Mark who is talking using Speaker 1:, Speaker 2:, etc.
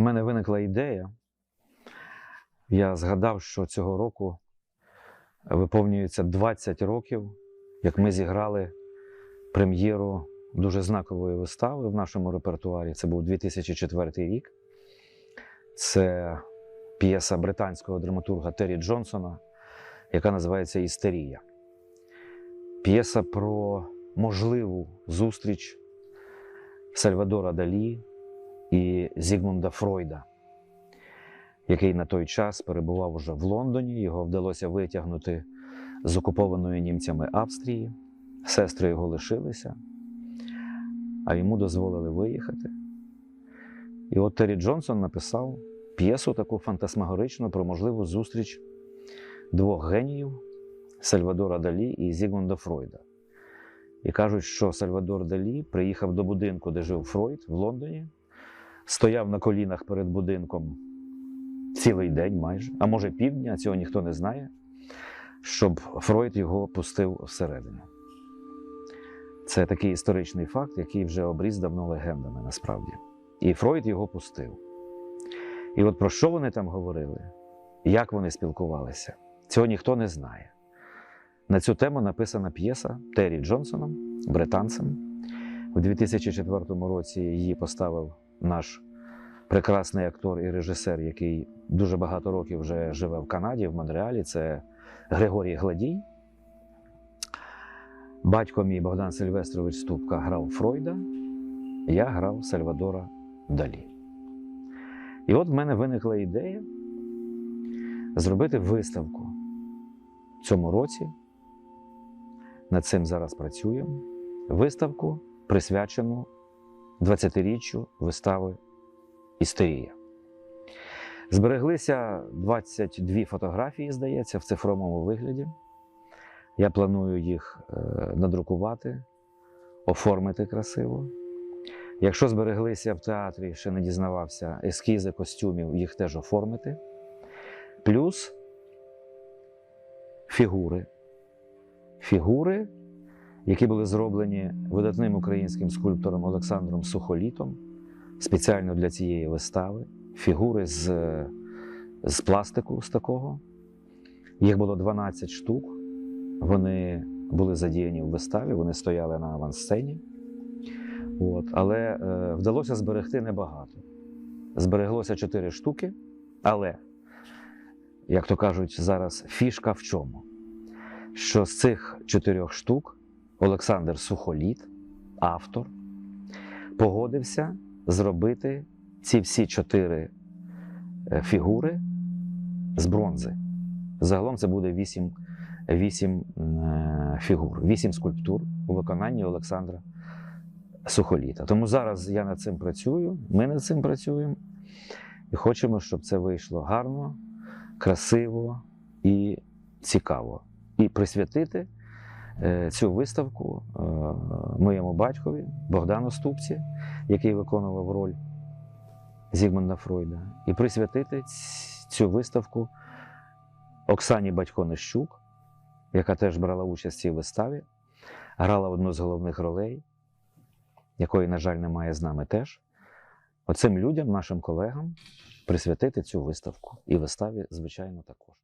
Speaker 1: мене виникла ідея. Я згадав, що цього року виповнюється 20 років, як ми зіграли прем'єру дуже знакової вистави в нашому репертуарі. Це був 2004 рік. Це п'єса британського драматурга Террі Джонсона, яка називається Істерія. П'єса про можливу зустріч Сальвадора Далі і Зігмунда Фройда, який на той час перебував уже в Лондоні. Його вдалося витягнути з окупованої німцями Австрії. Сестри його лишилися, а йому дозволили виїхати. І от Террі Джонсон написав п'єсу таку фантасмагоричну про можливу зустріч двох геніїв Сальвадора Далі і Зігмунда Фройда. І кажуть, що Сальвадор Далі приїхав до будинку, де жив Фройд в Лондоні, стояв на колінах перед будинком цілий день майже, а може півдня, цього ніхто не знає, щоб Фройд його пустив всередину. Це такий історичний факт, який вже обріз давно легендами насправді. І Фройд його пустив. І от про що вони там говорили, як вони спілкувалися, цього ніхто не знає. На цю тему написана п'єса Террі Джонсоном, британцем. У 2004 році її поставив наш прекрасний актор і режисер, який дуже багато років вже живе в Канаді, в Монреалі. Це Григорій Гладій. Батько мій Богдан Сильвестрович Ступка грав Фройда, я грав Сальвадора Далі. І от в мене виникла ідея зробити виставку в цьому році. Над цим зараз працюємо. Виставку присвячену 20-річчю вистави Істерія. Збереглися 22 фотографії, здається, в цифровому вигляді. Я планую їх е, надрукувати, оформити красиво. Якщо збереглися в театрі, ще не дізнавався, ескізи костюмів, їх теж оформити. Плюс фігури. Фігури, які були зроблені видатним українським скульптором Олександром Сухолітом спеціально для цієї вистави. Фігури з, з пластику з такого. Їх було 12 штук. Вони були задіяні в виставі, вони стояли на авансцені. От. Але е, вдалося зберегти небагато. Збереглося 4 штуки, але, як то кажуть, зараз фішка в чому? Що з цих чотирьох штук Олександр Сухоліт, автор, погодився зробити ці всі чотири е, фігури з бронзи. Загалом це буде вісім, вісім е, фігур, вісім скульптур у виконанні Олександра Сухоліта. Тому зараз я над цим працюю, ми над цим працюємо і хочемо, щоб це вийшло гарно, красиво і цікаво. І присвятити цю виставку е, моєму батькові Богдану Ступці, який виконував роль Зігмунда Фройда, і присвятити цю виставку Оксані Батько Нищук, яка теж брала участь в цій виставі, грала одну з головних ролей, якої, на жаль, немає з нами теж. Оцим людям, нашим колегам, присвятити цю виставку. І виставі, звичайно, також.